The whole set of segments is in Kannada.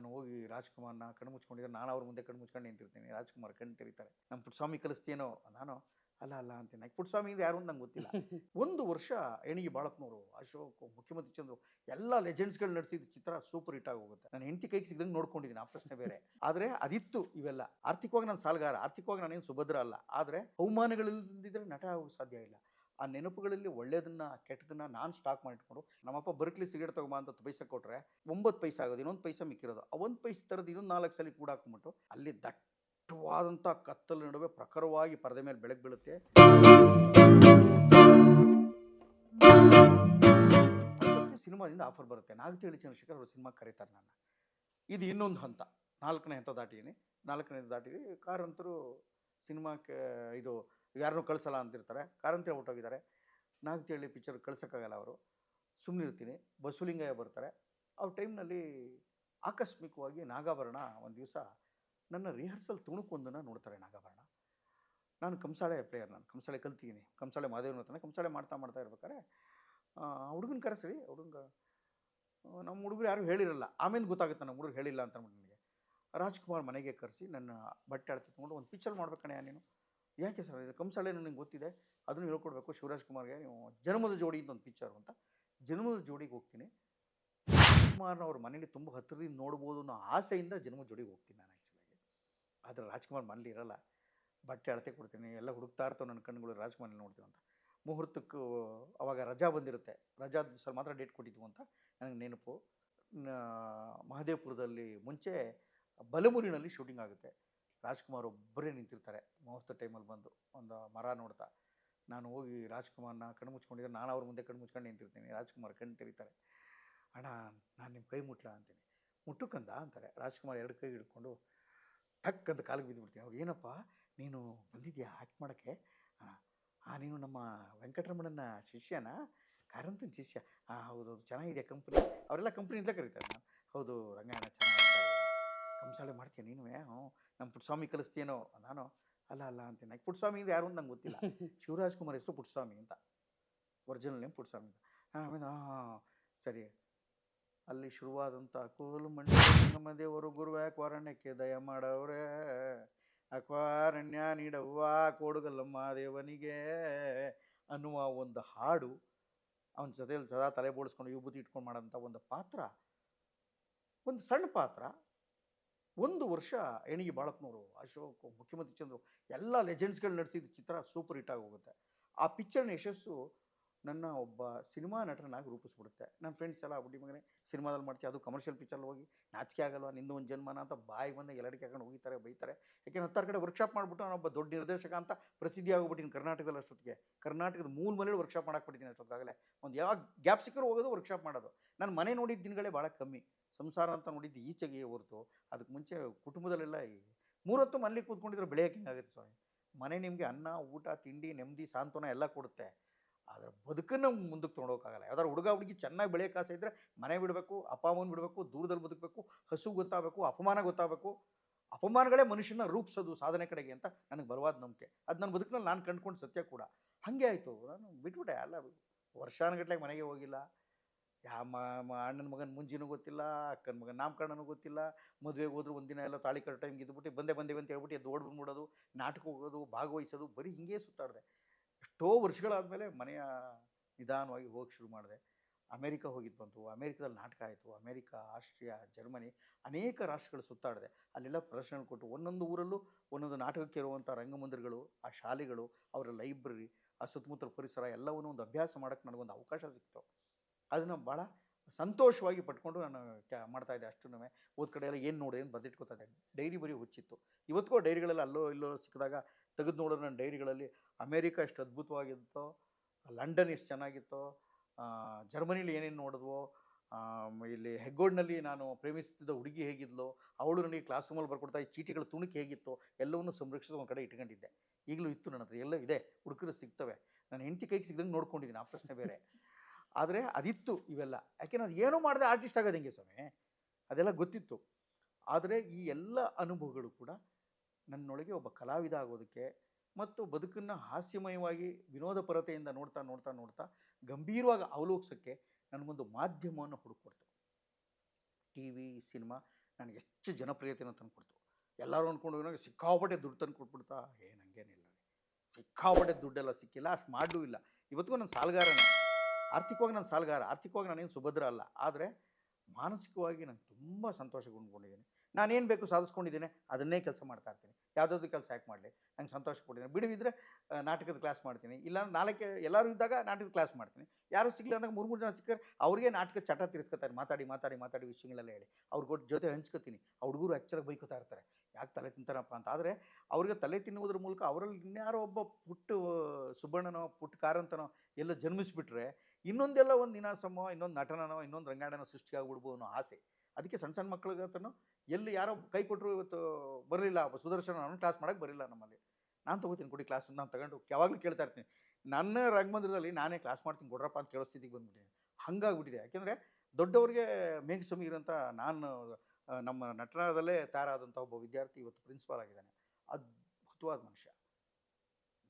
ನಾನು ಹೋಗಿ ರಾಜ್ಕುಮಾರ್ನ ಕಣ್ಣು ಮುಚ್ಕೊಂಡಿದ್ದೆ ನಾನು ಅವ್ರ ಮುಂದೆ ಕಣ್ಣು ಮುಚ್ಕೊಂಡು ನಿಂತಿರ್ತೀನಿ. ರಾಜ್ಕುಮಾರ್ ಕಣ್ಣು ತೆರೀತಾರೆ. ನಮ್ಮ ಪುಟ್ಸ್ವಾಮಿ ಕಲಿಸ್ತೇನೋ ನಾನು ಅಲ್ಲ ಅಲ್ಲ ಅಂತೀನಿ. ಪುಟ್ಸ್ವಾಮಿ ಅಂದ್ರೆ ಯಾರು ಅಂತ ನಂಗೆ ಗೊತ್ತಿಲ್ಲ. ಒಂದು ವರ್ಷ ಎಣಿಗೆ ಬಾಳಪ್ಪನವರು ಅಶೋಕ್ ಮುಖ್ಯಮಂತ್ರಿ ಚಂದ್ರು ಎಲ್ಲ ಲೆಜೆಂಡ್ಸ್ಗಳು ನಡೆಸಿದ ಚಿತ್ರ ಸೂಪರ್ ಹಿಟ್ ಆಗಿ ಹೋಗುತ್ತೆ. ನಾನು ಹೆಂಡತಿ ಕೈಗೆ ಸಿಗ್ದಂಗೆ ನೋಡ್ಕೊಂಡಿದ್ದೀನಿ ಆ ಪ್ರಶ್ನೆ ಬೇರೆ. ಆದರೆ ಅದಿತ್ತು ಇವೆಲ್ಲ. ಆರ್ಥಿಕವಾಗಿ ನಾನು ಸಾಲಗಾರ ಆರ್ಥಿಕವಾಗಿ ನಾನೇನು ಸುಭದ್ರ ಅಲ್ಲ. ಆದರೆ ಅವಮಾನಗಳಿಲ್ಲದಿದ್ದರೆ ನಟ ಆಗೋಕ್ಕೆ ಸಾಧ್ಯ ಇಲ್ಲ. ಆ ನೆನಪುಗಳಲ್ಲಿ ಒಳ್ಳೇದನ್ನ, ಕೆಟ್ಟದನ್ನ ನಾನು ಸ್ಟಾಕ್ ಮಾಡಿಟ್ಕೊಂಡು, ನಮ್ಮಪ್ಪ ಬರ್ಕ್ಲಿ ಸಿಗರೇಟ್ ತಗೊಂಬ ಅಂತ ಪೈಸೆ ಕೊಟ್ಟರೆ ಒಂಬತ್ತು ಪೈಸೆ ಆಗೋದು, ಇನ್ನೊಂದು ಪೈಸೆ ಮಿಕ್ಕಿರೋದು. ಆ ಒಂದು ಪೈಸೆ ತರದು ಇನ್ನೊಂದು ನಾಲ್ಕು ಸಲ ಕೂಡ ಹಾಕೊಂಬಿಟ್ಟು ಅಲ್ಲಿ ದಟ್ಟವಾದಂಥ ಕತ್ತಲ ನಡುವೆ ಪ್ರಖರವಾಗಿ ಪರದೆ ಮೇಲೆ ಬೆಳಕು ಬೀಳುತ್ತೆ. ಸಿನಿಮಾದಿಂದ ಆಫರ್ ಬರುತ್ತೆ. ನಾಗತಿಹಳ್ಳಿ ಚಂದ್ರಶೇಖರ್ ಅವರು ಸಿನಿಮಾ ಕರೀತಾರೆ ನನ್ನ. ಇದು ಇನ್ನೊಂದು ಹಂತ. ನಾಲ್ಕನೇ ಹಂತ ದಾಟಿದ್ದೀನಿ. ನಾಲ್ಕನೇ ದಾಟಿದ್ದೀನಿ. ಕಾರಂತರು ಸಿನಿಮಾಕ್ಕೆ ಇದು ಯಾರನ್ನೂ ಕಳಿಸಲ್ಲ ಅಂತಿರ್ತಾರೆ. ಹೋಗಿದ್ದಾರೆ ಹೊಟ್ಟೋಗಿದ್ದಾರೆ ನಾಗತಿಹಳ್ಳಿ ಪಿಕ್ಚರ್ ಕಳ್ಸೋಕ್ಕಾಗಲ್ಲ ಅವರು. ಸುಮ್ಮನೆ ಇರ್ತೀನಿ. ಬಸವಲಿಂಗಯ್ಯ ಬರ್ತಾರೆ. ಆ ಟೈಮ್ನಲ್ಲಿ ಆಕಸ್ಮಿಕವಾಗಿ ನಾಗಾಭರಣ ಒಂದು ದಿವಸ ನನ್ನ ರಿಹರ್ಸಲ್ ತುಣುಕೊಂದನ್ನು ನೋಡ್ತಾರೆ ನಾಗಾಭರಣ. ನಾನು ಕಂಸಾಳೆ ಪ್ಲೇಯರ್ ನಾನು. ಕಂಸಾಳೆ ಕಲ್ತಿದ್ದೀನಿ. ಕಂಸಾಳೆ ಮಾದೇವನ ಹತ್ರನೇ ಕಂಸಾಳೆ ಮಾಡ್ತಾ ಮಾಡ್ತಾ ಇರ್ಬೇಕಾದ್ರೆ ಹುಡುಗನ ಕರೆಸ್ರಿ. ಹುಡುಗ, ನಮ್ಮ ಹುಡುಗರು ಯಾರು ಹೇಳಿರಲ್ಲ. ಆಮೇಲೆ ಗೊತ್ತಾಗುತ್ತೆ ನಮ್ಮ ಹುಡುಗರು ಹೇಳಿಲ್ಲ ಅಂತ ಅಂದ್ಬಿಟ್ಟು ನನಗೆ. ರಾಜ್ಕುಮಾರ್ ಮನೆಗೆ ಕರೆಸಿ ನನ್ನ ಬಟ್ಟೆ ಅಳತೆ ತೊಗೊಂಡು ಒಂದು ಪಿಕ್ಚರ್ ಮಾಡ್ಬೇಕಣೆ ನೀನು. ಯಾಕೆ ಸರ್ ಇದು ಕಂಸಾಳೆ ನನಗೆ ಗೊತ್ತಿದೆ? ಅದನ್ನು ಹೇಳ್ಕೊಡ್ಬೇಕು ಶಿವರಾಜ್ ಕುಮಾರ್ಗೆ. ನೀವು ಜನ್ಮದ ಜೋಡಿ ಅಂತ ಒಂದು ಪಿಕ್ಚರ್ ಅಂತ. ಜನ್ಮದ ಜೋಡಿಗೆ ಹೋಗ್ತೀನಿ. ರಾಜ್ಕುಮಾರ್ನವ್ರ ಮನೇಲಿ ತುಂಬ ಹತ್ತಿರದಿಂದ ನೋಡ್ಬೋದು ಅನ್ನೋ ಆಸೆಯಿಂದ ಜನ್ಮದ ಜೋಡಿಗೆ ಹೋಗ್ತೀನಿ ನಾನು ಆ್ಯಕ್ಚುಲಾಗಿ ಆದರೆ ರಾಜ್ಕುಮಾರ್ ಮನೇಲಿ ಇರಲ್ಲ. ಬಟ್ಟೆ ಅಳತೆ ಕೊಡ್ತೀನಿ, ಎಲ್ಲ ಹುಡುಕ್ತಾ ಇರ್ತಾವೆ ನನ್ನ ಕಣ್ಣುಗಳು ರಾಜ್ಕುಮಾರ್ನಲ್ಲಿ ನೋಡ್ತೀವಿ ಅಂತ. ಮುಹೂರ್ತಕ್ಕೂ ಅವಾಗ ರಜಾ ಬಂದಿರುತ್ತೆ. ರಜಾ ಸರ್ ಮಾತ್ರ ಡೇಟ್ ಕೊಟ್ಟಿದ್ವು ಅಂತ ನನಗೆ ನೆನಪು. ಮಹದೇವಪುರದಲ್ಲಿ ಮುಂಚೆ ಬಲಮುರಿನಲ್ಲಿ ಶೂಟಿಂಗ್ ಆಗುತ್ತೆ. ರಾಜ್ಕುಮಾರ್ ಒಬ್ಬರೇ ನಿಂತಿರ್ತಾರೆ. ಮುಹೂರ್ತ ಟೈಮಲ್ಲಿ ಬಂದು ಒಂದು ಮರ ನೋಡ್ತಾ. ನಾನು ಹೋಗಿ ರಾಜ್ಕುಮಾರ್ನ ಕಣ್ಣು ಮುಚ್ಕೊಂಡಿದ್ದೆ ನಾನು ಅವ್ರ ಮುಂದೆ ಕಣ್ಣು ಮುಚ್ಕೊಂಡು ನಿಂತಿರ್ತೀನಿ. ರಾಜ್ಕುಮಾರ್ ಕಣ್ಣು ತೆರೀತಾರೆ. ಅಣ್ಣ, ನಾನು ನಿಮ್ಮ ಕೈ ಮುಟ್ಲ ಅಂತೀನಿ. ಮುಟ್ಟುಕಂದ ಅಂತಾರೆ. ರಾಜ್ಕುಮಾರ್ ಎರಡು ಕೈ ಹಿಡ್ಕೊಂಡು ಟಕ್ ಅಂತ ಕಾಲಿಗೆ ಬಿದ್ದುಬಿಡ್ತೀನಿ ಅವ್ರು ಏನಪ್ಪ, ನೀನು ಬಂದಿದ್ಯಾ ಆ್ಯಕ್ಟ್ ಮಾಡೋಕ್ಕೆ? ಹಾಂ ನೀನು ನಮ್ಮ ವೆಂಕಟರಮಣನ ಶಿಷ್ಯನ? ಕಾರಂತನ ಶಿಷ್ಯ. ಹಾಂ ಹೌದು ಚೆನ್ನಾಗಿದೆ ಕಂಪ್ನಿ? ಅವರೆಲ್ಲ ಕಂಪ್ನಿಯಿಂದ ಕರೀತಾರೆ. ನಾನು ಹೌದು ರಂಗಾಯಣ ಚೆನ್ನಾಗಿ ಕಂಸಾಳೆ ಮಾಡ್ತೀಯ ನೀನು ಹ್ಞೂ ನಮ್ಮ ಪುಟ್ಸ್ವಾಮಿ ಕಲಿಸ್ತೀನೋ ನಾನು ಅಲ್ಲ ಅಲ್ಲ ಅಂತೀನಿ. ಪುಟ್ಸ್ವಾಮಿ ಅಂದ್ರೆ ಯಾರು ಅಂತ ನಂಗೆ ಗೊತ್ತಿಲ್ಲ. ಶಿವರಾಜ್ ಕುಮಾರ್ ಹೆಸರು ಪುಟ್ಸ್ವಾಮಿ ಅಂತ. ಒರಿಜಿನಲ್ ನೇಮ್ ಪುಟ್ಸ್ವಾಮಿ ಅಂತ. ಆಮೇಲೆ ಹಾಂ ಸರಿ. ಅಲ್ಲಿ ಶುರುವಾದಂಥ ಕೋಲು ನಮ್ಮ ದೇವರು ಗುರುವೇ ಕ್ವಾರಣ್ಯಕ್ಕೆ ದಯ ಮಾಡವ್ರೆ. ಅಕ್ವಾರಣ್ಯ ನೀಡವ್ವ ಕೋಡುಗಲ್ಲಮ್ಮ ದೇವನಿಗೆ. ಅನ್ನುವ ಒಂದು ಹಾಡು ಅವನ ಜೊತೆಯಲ್ಲಿ ಸದಾ ತಲೆ ಬೋಡಿಸ್ಕೊಂಡು ವಿಭೂತಿ ಇಟ್ಕೊಂಡು ಮಾಡೋಂಥ ಒಂದು ಪಾತ್ರ. ಒಂದು ಸಣ್ಣ ಪಾತ್ರ. ಒಂದು ವರ್ಷ ಎಣಿಗೆ ಬಾಳಪ್ಪನವರು, ಅಶೋಕ್, ಮುಖ್ಯಮಂತ್ರಿ ಚಂದ್ರು, ಎಲ್ಲ ಲೆಜೆಂಡ್ಸ್ಗಳು ನಡೆಸಿದ ಚಿತ್ರ ಸೂಪರ್ ಹಿಟ್ ಹೋಗುತ್ತೆ ಆ ಪಿಕ್ಚರ್ನ ಯಶಸ್ಸು ನನ್ನ ಒಬ್ಬ ಸಿನಿಮಾ ನಟನಾಗಿ ರೂಪಿಸ್ಬಿಡುತ್ತೆ. ನನ್ನ ಫ್ರೆಂಡ್ಸ್ ಎಲ್ಲ, ಬುಡ್ಡಿ ಮಗನೇ, ಸಿನಿಮಾದಲ್ಲಿ ಮಾಡ್ತೀವಿ ಅದು ಕಮರ್ಷಿಯಲ್ ಪಿಕ್ಚರ್ಲ್ಲಿ ಹೋಗಿ ನಾಚಿಕೆ ಆಗಲ್ವ? ನಿಂದು ಒಂದು ಜನ್ಮನ ಅಂತ ಬಾಯಿ ಬಂದ ಎಲ್ಲಡಿಕೆ ಹಾಕೊಂಡು ಹೋಗಿತಾರೆ, ಬೈತಾರೆ. ಯಾಕೆಂದ್ರೆ ಹತ್ತಾರು ಕಡೆ ವರ್ಕ್ಶಾಪ್ ಮಾಡಿಬಿಟ್ಟು ನಾನೊಬ್ಬ ದೊಡ್ಡ ನಿರ್ದೇಶಕ ಅಂತ ಪ್ರಸಿದ್ಧಿ ಆಗಿಬಿಟ್ಟಿನಿ ಕರ್ನಾಟಕದಲ್ಲಿ ಅಷ್ಟೊತ್ತಿಗೆ. ಕರ್ನಾಟಕದ ಮೂಲ ಮನೇಲಿ ವರ್ಕ್ಶಾಪ್ ಮಾಡಾಕ್ಬಿಟ್ಟಿದ್ದೀನಿ ಅಷ್ಟೊತ್ತಾಗಲೇ ಒಂದು ಯಾವ ಗ್ಯಾಪ್ ಸಿಕ್ಕರೂ ಹೋಗೋದು ವರ್ಕ್ಶಾಪ್ ಮಾಡೋದು. ನಾನು ಮನೆ ನೋಡಿದ ದಿನಗಳೇ ಭಾಳ ಕಮ್ಮಿ. ಸಂಸಾರ ಅಂತ ನೋಡಿದ್ದು ಈಚೆಗೆ ಹೊರತು. ಅದಕ್ಕೆ ಮುಂಚೆ ಕುಟುಂಬದಲ್ಲೆಲ್ಲ ಮೂರತ್ತು ಮನೇಲಿ ಕೂತ್ಕೊಂಡಿದ್ರೆ ಬೆಳೆಯೋಕೆ ಹಿಂಗಾಗುತ್ತೆ ಸ್ವಾಮಿ. ಮನೆ ನಿಮಗೆ ಅನ್ನ, ಊಟ, ತಿಂಡಿ, ನೆಮ್ಮದಿ, ಸಾಂತ್ವನ ಎಲ್ಲ ಕೊಡುತ್ತೆ. ಆದರೆ ಬದುಕನ್ನು ಮುಂದಕ್ಕೆ ತೊಗೊಂಡೋಗಕ್ಕಾಗಲ್ಲ. ಯಾವ್ದಾದ್ರು ಹುಡುಗ, ಹುಡುಗಿ ಚೆನ್ನಾಗಿ ಬೆಳೆಯೋಕೆ ಆಸೆ ಇದ್ದರೆ ಮನೆ ಬಿಡಬೇಕು, ಅಪ್ಪ, ಅಮ್ಮನ ಬಿಡಬೇಕು, ದೂರದಲ್ಲಿ ಬದುಕಬೇಕು ಹಸು ಗೊತ್ತಾಗಬೇಕು, ಅಪಮಾನ ಗೊತ್ತಾಗಬೇಕು. ಅಪಮಾನಗಳೇ ಮನುಷ್ಯನ ರೂಪಿಸೋದು ಸಾಧನೆ ಕಡೆಗೆ ಅಂತ ನನಗೆ ಬಲವಾದ ನಂಬಿಕೆ. ಅದು ನನ್ನ ಬದುಕಿನಲ್ಲಿ ನಾನು ಕಂಡ್ಕೊಂಡು ಸತ್ಯ ಕೂಡ. ಹಾಗೆ ಆಯಿತು. ನಾನು ಬಿಟ್ಬಿಟ್ಟೆ. ಅಲ್ಲ, ವರ್ಷಾನುಗಟ್ಲೆ ಮನೆಗೆ ಹೋಗಿಲ್ಲ. ಯಾವ ಅಣ್ಣನ ಮಗನ ಮುಂಜಿನೂ ಗೊತ್ತಿಲ್ಲ, ಅಕ್ಕನ ಮಗನ ನಾಮಕರಣನೂ ಗೊತ್ತಿಲ್ಲ. ಮದುವೆಗೆ ಹೋದ್ರು ಒಂದಿನ ಎಲ್ಲ ತಾಳಿ ಕಟ್ಟೋ ಟೈಮ್ಗೆ ಇದ್ಬಿಟ್ಟು, ಬಂದೇ ಬಂದೇವೆ ಅಂತ ಹೇಳ್ಬಿಟ್ಟು ಎದ್ದು ಓಡ್ ಬಂದ್ಬಿಡೋದು, ನಾಟಕ ಹೋಗೋದು, ಭಾಗವಹಿಸೋದು, ಬರೀ ಹಿಂಗೆ ಸುತ್ತಾಡಿದೆ. ಎಷ್ಟೋ ವರ್ಷಗಳಾದಮೇಲೆ ಮನೆಯ ನಿಧಾನವಾಗಿ ಹೋಗಿ ಶುರು ಮಾಡಿದೆ. ಅಮೇರಿಕ ಹೋಗಿದ್ದು ಬಂತು, ಅಮೇರಿಕದಲ್ಲಿ ನಾಟಕ ಆಯಿತು, ಅಮೇರಿಕ, ಆಸ್ಟ್ರಿಯಾ, ಜರ್ಮನಿ ಅನೇಕ ರಾಷ್ಟ್ರಗಳು ಸುತ್ತಾಡಿದೆ. ಅಲ್ಲೆಲ್ಲ ಪ್ರದರ್ಶನ ಕೊಟ್ಟು, ಒಂದೊಂದು ಊರಲ್ಲೂ ಒಂದೊಂದು ನಾಟಕಕ್ಕೆ ಇರುವಂಥ ರಂಗಮಂದಿರಗಳು, ಆ ಶಾಲೆಗಳು, ಅವರ ಲೈಬ್ರರಿ, ಆ ಸುತ್ತಮುತ್ತಲ ಪರಿಸರ ಎಲ್ಲವನ್ನೂ ಒಂದು ಅಭ್ಯಾಸ ಮಾಡೋಕ್ಕೆ ನನಗೊಂದು ಅವಕಾಶ ಸಿಕ್ತು. ಅದನ್ನು ಭಾಳ ಸಂತೋಷವಾಗಿ ಪಟ್ಕೊಂಡು ನಾನು ಕ್ಯಾ ಮಾಡ್ತಾಯಿದ್ದೆ ಅಷ್ಟೂ ಓದ್ ಕಡೆ ಎಲ್ಲ ಏನು ನೋಡಿ ಏನು ಬರೆದಿಟ್ಕೋತಾ ಇದ್ದೆ. ಡೈರಿ ಬರೀ ಹುಚ್ಚಿತ್ತು. ಇವತ್ತಿಗೂ ಡೈರಿಗಳೆಲ್ಲ ಅಲ್ಲೋ ಇಲ್ಲೋ ಸಿಕ್ಕಿದಾಗ ತೆಗೆದು ನೋಡೋದು ನನ್ನ ಡೈರಿಗಳಲ್ಲಿ ಅಮೇರಿಕ ಎಷ್ಟು ಅದ್ಭುತವಾಗಿತ್ತೋ, ಲಂಡನ್ ಎಷ್ಟು ಚೆನ್ನಾಗಿತ್ತೋ ಜರ್ಮನಿಲಿ ಏನೇನು ನೋಡಿದ್ವೋ ಇಲ್ಲಿ ಹೆಗ್ಗೋಡ್ನಲ್ಲಿ ನಾನು ಪ್ರೇಮಿಸುತ್ತಿದ್ದ ಹುಡುಗಿ ಹೇಗಿದ್ಲು, ಅವಳು ನನಗೆ ಕ್ಲಾಸ್ ರೂಮಲ್ಲಿ ಬರ್ಕೊಡ್ತಾ ಈ ಚೀಟಿಗಳ ತುಣುಕು ಹೇಗಿತ್ತು, ಎಲ್ಲವನ್ನೂ ಸಂರಕ್ಷಿಸಿ ಒಂದು ಕಡೆ ಇಟ್ಕೊಂಡಿದ್ದೆ. ಈಗಲೂ ಇತ್ತು ನನ್ನ ಹತ್ರ, ಎಲ್ಲ ಇದೆ, ಹುಡುಕರು ಸಿಗ್ತವೆ. ನಾನು ಹೆಂಡತಿ ಕೈಗೆ ಸಿಗ್ದಂಗೆ ನೋಡ್ಕೊಂಡಿದ್ದೀನಿ ಆ ಪ್ರಶ್ನೆ ಬೇರೆ. ಆದರೆ ಅದಿತ್ತು ಇವೆಲ್ಲ. ಯಾಕೆಂದ್ರೆ ಅದು ಏನೂ ಮಾಡಿದೆ ಆರ್ಟಿಸ್ಟ್ ಆಗೋದು ಹೆಂಗೆ ಸ್ವಾಮಿ? ಅದೆಲ್ಲ ಗೊತ್ತಿತ್ತು. ಆದರೆ ಈ ಎಲ್ಲ ಅನುಭವಗಳು ಕೂಡ ನನ್ನೊಳಗೆ ಒಬ್ಬ ಕಲಾವಿದ ಆಗೋದಕ್ಕೆ ಮತ್ತು ಬದುಕನ್ನು ಹಾಸ್ಯಮಯವಾಗಿ ವಿನೋದ ಪರತೆಯಿಂದ ನೋಡ್ತಾ ನೋಡ್ತಾ ನೋಡ್ತಾ ಗಂಭೀರವಾಗಿ ಅವಲೋಕಿಸೋಕ್ಕೆ ನನಗೊಂದು ಮಾಧ್ಯಮವನ್ನು ಹುಡುಕೊಡ್ತು. ಟಿ ವಿ, ಸಿನಿಮಾ ನನಗೆ ಹೆಚ್ಚು ಜನಪ್ರಿಯತೆಯನ್ನು ತಂದುಕೊಡ್ತು. ಎಲ್ಲರೂ ಅಂದ್ಕೊಂಡು ನನಗೆ ಸಿಕ್ಕಾಪಟ್ಟೆ ದುಡ್ಡು ತಂದು ಕೊಟ್ಬಿಡ್ತಾ, ಏ ನನಗೇನಿಲ್ಲ ಸಿಕ್ಕಾಪಟ್ಟೆ ದುಡ್ಡೆಲ್ಲ ಸಿಕ್ಕಿಲ್ಲ, ಅಷ್ಟು ಮಾಡಲೂ ಇಲ್ಲ. ಇವತ್ತಿಗೂ ನಾನು ಸಾಲಗಾರನೇ. ಆರ್ಥಿಕವಾಗಿ ನಾನು ಸಾಲಗಾರ, ಆರ್ಥಿಕವಾಗಿ ನಾನೇನು ಸುಭದ್ರ ಅಲ್ಲ, ಆದರೆ ಮಾನಸಿಕವಾಗಿ ನಾನು ತುಂಬ ಸಂತೋಷಗೊಂಡ್ಕೊಂಡಿದ್ದೀನಿ ನಾನೇನು ಬೇಕು ಸಾಧಿಸ್ಕೊಂಡಿದ್ದೀನಿ, ಅದನ್ನೇ ಕೆಲಸ ಮಾಡ್ತಾ ಇರ್ತೀನಿ. ಯಾವುದಾದ್ರು ಕೆಲಸ ಯಾಕೆ ಮಾಡಲಿ, ನಂಗೆ ಸಂತೋಷ ಕೊಟ್ಟಿದ್ದೀನಿ. ಬಿಡುವಿದ್ರೆ ನಾಟಕದ ಕ್ಲಾಸ್ ಮಾಡ್ತೀನಿ. ಇಲ್ಲ ನಾಲ್ಕೆ, ಎಲ್ಲರೂ ಇದ್ದಾಗ ನಾಟಕದ ಕ್ಲಾಸ್ ಮಾಡ್ತೀನಿ. ಯಾರು ಸಿಗಲಿಲ್ಲ ಅಂದಾಗ ಮೂರು ಮೂರು ಜನ ಸಿಕ್ಕರೆ ಅವ್ರಿಗೆ ನಾಟಕ ಚಟ ತಿರ್ಸ್ಕೊತಾರೆ. ಮಾತಾಡಿ ಮಾತಾಡಿ ಮಾತಾಡಿ ವಿಷಯಗಳೆಲ್ಲ ಹೇಳಿ. ಅವ್ರ ಜೊತೆ ಹಂಚ್ಕೋತೀನಿ. ಆ ಹುಡುಗರು ಆ್ಯಕ್ಚುಲಾಗಿ ಬೈಕೋತಾ ಇರ್ತಾರೆ. ಯಾಕೆ ತಲೆ ತಿಂತಾರಪ್ಪ ಅಂತ. ಆದರೆ ಅವ್ರಿಗೆ ತಲೆ ತಿನ್ನುವುದ್ರ ಮೂಲಕ ಅವರಲ್ಲಿ ಇನ್ಯಾರೋ ಒಬ್ಬ ಪುಟ್ಟ ಸುಬ್ಬಣ್ಣನೋ ಪುಟ್ಟ ಕಾರಂತನೋ ಎಲ್ಲ ಜನ್ಮಿಸ್ಬಿಟ್ರೆ ಇನ್ನೊಂದೆಲ್ಲ ಒಂದು ದಿನಾಸಮೋ ಇನ್ನೊಂದು ನಟನೋ ಇನ್ನೊಂದು ರಂಗಾಯಣನೋ ಸೃಷ್ಟಿಯಾಗ್ಬಿಡ್ಬೋದು ಅನ್ನೋ ಆಸೆ. ಅದಕ್ಕೆ ಸಣ್ಣ ಸಣ್ಣ ಮಕ್ಳಿಗೆ ಹತ್ರನೂ ಎಲ್ಲಿ ಯಾರೋ ಕೈ ಕೊಟ್ಟರು ಇವತ್ತು ಬರಲಿಲ್ಲ ಸುದರ್ಶನ ನಾನು ಕ್ಲಾಸ್ ಮಾಡೋಕ್ಕೆ ಬರಲಿಲ್ಲ ನಮ್ಮಲ್ಲಿ. ನಾನು ತೊಗೋತೀನಿ ಕೊಡಿ ಕ್ಲಾಸ್ ನಾನು ತಗೊಂಡು ಯಾವಾಗಲೂ ಕೇಳ್ತಾ ಇರ್ತೀನಿ. ನನ್ನ ರಂಗಮಂದಿರದಲ್ಲಿ ನಾನೇ ಕ್ಲಾಸ್ ಮಾಡ್ತೀನಿ ಕೊಡ್ರಪ್ಪ ಅಂತ ಕೇಳೋ ಸ್ಥಿತಿಗೆ ಬಂದ್ಬಿಟ್ಟಿದ್ದೀನಿ ಹಂಗಾಗ್ಬಿಟ್ಟಿದೆ. ಯಾಕೆಂದರೆ ದೊಡ್ಡವ್ರಿಗೆ ಮೇಘ ಅಂತ ನಾನು ನಮ್ಮ ನಟನದಲ್ಲೇ ತಯಾರಾದಂಥ ಒಬ್ಬ ವಿದ್ಯಾರ್ಥಿ ಇವತ್ತು ಪ್ರಿನ್ಸಿಪಾಲ್ ಆಗಿದ್ದಾನೆ. ಅದ್ಭುತವಾದ ಮನುಷ್ಯ.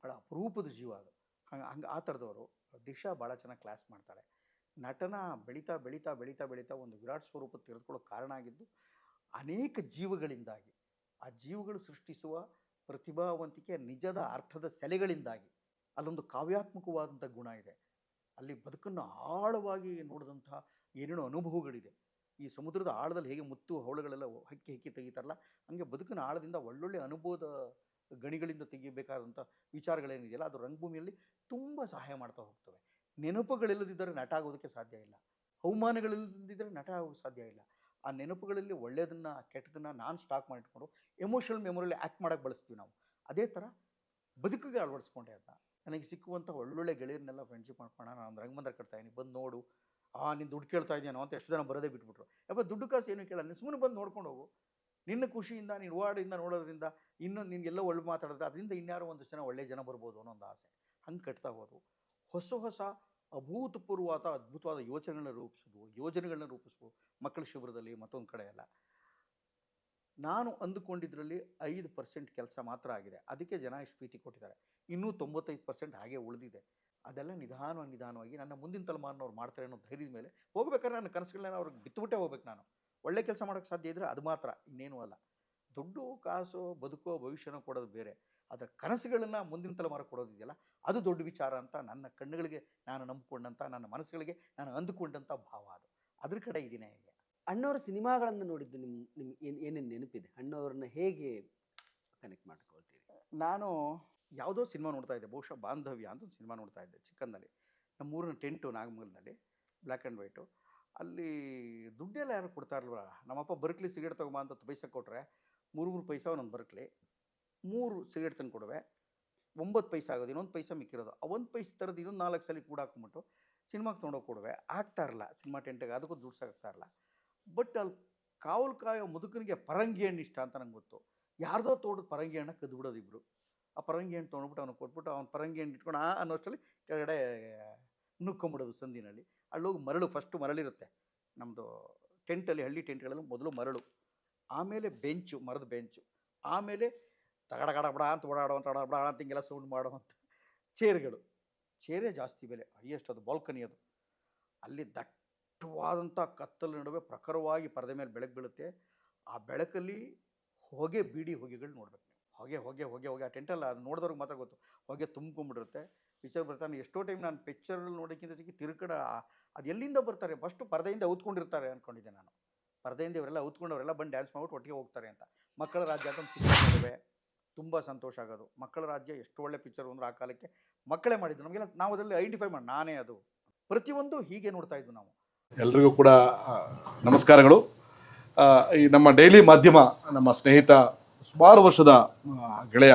ಭಾಳ ಅಪರೂಪದ ಜೀವ ಅದು. ಹಂಗೆ ಹಂಗೆ ಆ ಥರದವರು ದಿಶಾ ಭಾಳ ಚೆನ್ನಾಗಿ ಕ್ಲಾಸ್ ಮಾಡ್ತಾಳೆ. ನಟನ ಬೆಳೀತಾ ಬೆಳೀತಾ ಬೆಳೀತಾ ಬೆಳೀತಾ ಒಂದು ವಿರಾಟ್ ಸ್ವರೂಪ ತೆಗೆದುಕೊಳ್ಳೋಕೆ ಕಾರಣ ಆಗಿದ್ದು, ಅನೇಕ ಜೀವಗಳಿಂದಾಗಿ, ಆ ಜೀವಗಳು ಸೃಷ್ಟಿಸುವ ಪ್ರತಿಭಾವಂತಿಕೆ ನಿಜದ ಅರ್ಥದ ಸೆಲೆಗಳಿಂದಾಗಿ ಅಲ್ಲೊಂದು ಕಾವ್ಯಾತ್ಮಕವಾದಂಥ ಗುಣ ಇದೆ. ಅಲ್ಲಿ ಬದುಕನ್ನು ಆಳವಾಗಿ ನೋಡಿದಂಥ ಏನೇನೋ ಅನುಭವಗಳಿದೆ. ಈ ಸಮುದ್ರದ ಆಳದಲ್ಲಿ ಹೇಗೆ ಮುತ್ತು ಹವಳಗಳೆಲ್ಲ ಹಕ್ಕಿ ಹಕ್ಕಿ ತೆಗಿತಾರಲ್ಲ, ಹಂಗೆ ಬದುಕಿನ ಆಳದಿಂದ ಒಳ್ಳೊಳ್ಳೆ ಅನುಭವದ ಗಣಿಗಳಿಂದ ತೆಗಿಬೇಕಾದಂಥ ವಿಚಾರಗಳೇನಿದೆಯಲ್ಲ, ಅದು ರಂಗಭೂಮಿಯಲ್ಲಿ ತುಂಬ ಸಹಾಯ ಮಾಡ್ತಾ ಹೋಗ್ತವೆ. ನೆನಪುಗಳಿಲ್ಲದಿದ್ದರೆ ನಟ ಆಗೋದಕ್ಕೆ ಸಾಧ್ಯ ಇಲ್ಲ. ಅವಮಾನಗಳಿಲ್ಲದಿದ್ದರೆ ನಟ ಆಗೋಕ್ಕೆ ಸಾಧ್ಯ ಇಲ್ಲ. ಆ ನೆನಪುಗಳಲ್ಲಿ ಒಳ್ಳೆಯದನ್ನು, ಕೆಟ್ಟದನ್ನು ನಾನು ಸ್ಟಾಕ್ ಮಾಡಿಟ್ಕೊಂಡು ಎಮೋಷನಲ್ ಮೆಮೊರಿಯಲ್ಲಿ ಆ್ಯಕ್ಟ್ ಮಾಡೋಕ್ಕೆ ಬಳಸ್ತೀವಿ ನಾವು. ಅದೇ ಥರ ಬದುಕಿಗೆ ಅಳವಡಿಸ್ಕೊಂಡೆ ಅದನ್ನ. ನನಗೆ ಸಿಕ್ಕುವಂಥ ಒಳ್ಳೊಳ್ಳೆ ಗೆಳೆಯರನ್ನೆಲ್ಲ ಫ್ರೆಂಡ್ಶಿಪ್ ಮಾಡ್ಕೊಂಡು ನಾನು ರಂಗಮಂದ್ರ ಕಟ್ತಾ ಇದ್ದೀನಿ. ಬಂದು ನೋಡು. ಆ, ನೀನು ದುಡ್ಡು ಕೇಳ್ತಾ ಇದ್ದೀನೋ ಅಂತ ಎಷ್ಟು ಜನ ಬರೋದೇ ಬಿಟ್ಬಿಟ್ರು. ಯಪ್ಪ, ದುಡ್ಡು ಕಾಸು ಏನು ಕೇಳಲ್ಲ. ಸುಮ್ಮನೆ ಬಂದು ನೋಡ್ಕೊಂಡು ಹೋಗು. ನಿನ್ನ ಖುಷಿಯಿಂದ ನೀನು ವಾರ್ಡಿಂದ ನೋಡೋದ್ರಿಂದ ಇನ್ನೊಂದು ನಿನಗೆಲ್ಲ ಒಳ್ಳೆ ಮಾತಾಡಿದ್ರೆ ಅದರಿಂದ ಇನ್ಯಾರೋ ಒಂದಷ್ಟು ಜನ ಒಳ್ಳೆ ಜನ ಬರ್ಬೋದು ಅನ್ನೋ ಒಂದು ಆಸೆ. ಹಂಗೆ ಕಟ್ತಾ ಹೋದವು ಹೊಸ ಹೊಸ ಅಭೂತಪೂರ್ವವಾದ ಅದ್ಭುತವಾದ ಯೋಚನೆಗಳನ್ನ ರೂಪಿಸೋದು ಯೋಜನೆಗಳನ್ನ ರೂಪಿಸ್ಬೋದು ಮಕ್ಕಳ ಶಿಬಿರದಲ್ಲಿ ಮತ್ತೊಂದು ಕಡೆ ಎಲ್ಲ. ನಾನು ಅಂದುಕೊಂಡಿದ್ರಲ್ಲಿ ಐದು ಪರ್ಸೆಂಟ್ ಕೆಲಸ ಮಾತ್ರ ಆಗಿದೆ. ಅದಕ್ಕೆ ಜನ ಇಷ್ಟು ಪ್ರೀತಿ ಕೊಟ್ಟಿದ್ದಾರೆ. ಇನ್ನೂ ತೊಂಬತ್ತೈದು ಪರ್ಸೆಂಟ್ ಹಾಗೆ ಉಳಿದಿದೆ. ಅದೆಲ್ಲ ನಿಧಾನವಾಗಿ ನಿಧಾನವಾಗಿ ನನ್ನ ಮುಂದಿನ ತಲೆಮಾರಿನವ್ರು ಮಾಡ್ತಾರೆ ಅನ್ನೋ ಧೈರ್ಯದ ಮೇಲೆ ಹೋಗ್ಬೇಕಾದ್ರೆ ನನ್ನ ಕನಸುಗಳನ್ನ ಅವ್ರಿಗೆ ಬಿತ್ತುಬಿಟ್ಟೆ ಹೋಗ್ಬೇಕು ನಾನು. ಒಳ್ಳೆ ಕೆಲಸ ಮಾಡೋಕ್ಕೆ ಸಾಧ್ಯ ಇದ್ದರೆ ಅದು ಮಾತ್ರ ಇನ್ನೇನು ಅಲ್ಲ. ದುಡ್ಡು ಕಾಸು ಬದುಕೋ ಭವಿಷ್ಯನ ಕೊಡೋದು ಬೇರೆ. ಅದರ ಕನಸುಗಳನ್ನು ಮುಂದಿನ ತಲೆಮಾರು ಕೊಡೋದಿದೆಯಲ್ಲ ಅದು ದೊಡ್ಡ ವಿಚಾರ ಅಂತ ನನ್ನ ಕಣ್ಣುಗಳಿಗೆ ನಾನು ನಂಬಿಕೊಂಡಂಥ ನನ್ನ ಮನಸ್ಸುಗಳಿಗೆ ನಾನು ಅಂದುಕೊಂಡಂಥ ಭಾವ ಅದು. ಅದ್ರ ಕಡೆ ಇದ್ದೀನಿ ಹೇಗೆ. ಅಣ್ಣವರ ಸಿನಿಮಾಗಳನ್ನು ನೋಡಿದ್ದು ನಿಮ್ಮ ನಿಮ್ಗೆ ಏನು ಏನೇನು ನೆನಪಿದೆ? ಅಣ್ಣವ್ರನ್ನ ಹೇಗೆ ಕನೆಕ್ಟ್ ಮಾಡ್ಕೊಳ್ತೀರಿ? ನಾನು ಯಾವುದೋ ಸಿನಿಮಾ ನೋಡ್ತಾ ಇದ್ದೆ ಬಹುಶಃ ಬಾಂಧವ್ಯ ಅಂತ ಒಂದು ಸಿನಿಮಾ ನೋಡ್ತಾ ಇದ್ದೆ ಚಿಕ್ಕಂದಲ್ಲಿ. ನಮ್ಮೂರಿನ ಟೆಂಟು ನಾಗಮಂಗಲದಲ್ಲಿ ಬ್ಲ್ಯಾಕ್ ಆ್ಯಂಡ್ ವೈಟು. ಅಲ್ಲಿ ದುಡ್ಡೆಲ್ಲ ಯಾರು ಕೊಡ್ತಾ ಇರಲ್ವ ನಮ್ಮಪ್ಪ ಬರ್ಕ್ಲಿ ಸಿಗರೇಟ್ ತಗೊಂಬ ಅಂತ ಪೈಸೆ ಕೊಟ್ಟರೆ ಮೂರು ಮೂರು ಪೈಸೆ ಒಂದೊಂದು ಬರ್ಕ್ಲಿ. ಮೂರು ಸಿಗರೇಟ್ ತಂದು ಕೊಡುವೆ. ಒಂಬತ್ತು ಪೈಸೆ ಆಗೋದು, ಇನ್ನೊಂದು ಪೈಸೆ ಮಿಕ್ಕಿರೋದು. ಆ ಒಂದು ಪೈಸೆ ತರೋದು ಇನ್ನೊಂದು ನಾಲ್ಕು ಸಲ ಕೂಡ ಹಾಕ್ಬಿಟ್ಟು ಸಿನಿಮಾಗೆ ತೊಗೊಂಡೋಗಿ ಕೊಡುವೆ. ಆಗ್ತಾ ಇರಲ್ಲ ಸಿನಿಮಾ ಟೆಂಟಿಗೆ ಅದಕ್ಕೂ ದುಡ್ಡು ಸಾಕ್ತಾ ಇರಲ್ಲ ಬಟ್ ಅಲ್ಲಿ ಕಾವಲು ಕಾಯೋ ಮುದುಕನಿಗೆ ಪರಂಗಿ ಹಣ್ಣು ಇಷ್ಟ ಅಂತ ನಂಗೆ ಗೊತ್ತು. ಯಾರ್ದೋ ತೋಟದ ಪರಂಗಿ ಹಣ್ಣ ಕದ್ದು ಬಿಡೋದು ಇಬ್ಬರು ಆ ಪರಂಗಿ ಹಣ್ಣು ತೊಗೊಂಡ್ಬಿಟ್ಟು ಅವ್ನು ಕೊಟ್ಬಿಟ್ಟು ಅವ್ನು ಪರಂಗಿ ಹಣ್ಣು ಇಟ್ಕೊಂಡು ಆ ಅನ್ನೋಷ್ಟರಲ್ಲಿ ಕೆಳಗಡೆ ನುಕ್ಕೊಂಬಿಡೋದು ಸಂದಿನಲ್ಲಿ. ಅಲ್ಲೋಗಿ ಮರಳು ಫಸ್ಟು ಮರಳಿರುತ್ತೆ. ನಮ್ಮದು ಟೆಂಟಲ್ಲಿ ಹಳ್ಳಿ ಟೆಂಟ್ಗಳಲ್ಲಿ ಮೊದಲು ಮರಳು. ಆಮೇಲೆ ಬೆಂಚು ಮರದ ಬೆಂಚು ಆಮೇಲೆ ತಗಡ ಗಡ ಬಡ ಅಂತ ಓಡಾಡುವಂಥ ಬಡ ಅಂತ ಹಿಂಗೆಲ್ಲ ಸೌಂಡ್ ಮಾಡುವಂಥ ಚೇರ್ಗಳು ಚೇರೇ ಜಾಸ್ತಿ ಬೆಲೆ ಹೈಯೆಸ್ಟ್ ಅದು ಬಾಲ್ಕನಿ ಅದು. ಅಲ್ಲಿ ದಟ್ಟವಾದಂಥ ಕತ್ತಲ ನಡುವೆ ಪ್ರಖರವಾಗಿ ಪರದೆ ಮೇಲೆ ಬೆಳಕು ಬೀಳುತ್ತೆ. ಆ ಬೆಳಕಲ್ಲಿ ಹೊಗೆ ಬೀಡಿ ಹೊಗೆಗಳು ನೋಡ್ಬೇಕು ನೀವು. ಹೊಗೆ ಹೊಗೆ ಹೊಗೆ ಹೊಗೆ. ಆ ಟೆಂಟಲ್ಲ ಅದು ನೋಡಿದವ್ರಿಗೆ ಮಾತ್ರ ಗೊತ್ತು. ಹೊಗೆ ತುಂಬ್ಕೊಂಬಿಡಿರುತ್ತೆ ಪಿಕ್ಚರ್ ಬರ್ತಾನೆ ಎಷ್ಟೋ ಟೈಮ್ ನಾನು ಪಿಕ್ಚರ್ ನೋಡೋಕ್ಕಿಂತ ಜೊತೆಗೆ ತಿರುಕಡ ಅದು ಎಲ್ಲಿಂದ ಬರ್ತಾರೆ? ಫಸ್ಟು ಪರದೆಯಿಂದ ಔತ್ಕೊಂಡಿರ್ತಾರೆ ಅಂದ್ಕೊಂಡಿದ್ದೆ ನಾನು. ಪರದೆಯಿಂದ ಇವರೆಲ್ಲ ಔತ್ಕೊಂಡವರೆಲ್ಲ ಬಂದು ಡ್ಯಾನ್ಸ್ ಮಾಡ್ಬಿಟ್ಟು ಒಟ್ಟಿಗೆ ಹೋಗ್ತಾರೆ ಅಂತ. ಮಕ್ಕಳ ರಾಜ್ಯ ಅಂತ ಪಿಕ್ಚರ್ ತುಂಬ ಸಂತೋಷ ಆಗೋದು. ಮಕ್ಕಳ ರಾಜ್ಯ ಎಷ್ಟು ಒಳ್ಳೆ ಪಿಕ್ಚರ್ ಅಂದ್ರೆ ಆ ಕಾಲಕ್ಕೆ ಮಕ್ಕಳೇ ಮಾಡಿದ್ದು. ನಮಗೆಲ್ಲ ನಾವು ಅದರಲ್ಲಿ ಐಡೆಂಟಿಫೈ ಮಾಡಿ, ನಾನೇ ಅದು. ಪ್ರತಿಯೊಂದು ಹೀಗೆ ನೋಡ್ತಾ ಇದ್ವು ನಾವು. ಎಲ್ರಿಗೂ ಕೂಡ ನಮಸ್ಕಾರಗಳು. ಈ ನಮ್ಮ ಡೈಲಿ ಮಾಧ್ಯಮ, ನಮ್ಮ ಸ್ನೇಹಿತ, ಸುಮಾರು ವರ್ಷದ ಗೆಳೆಯ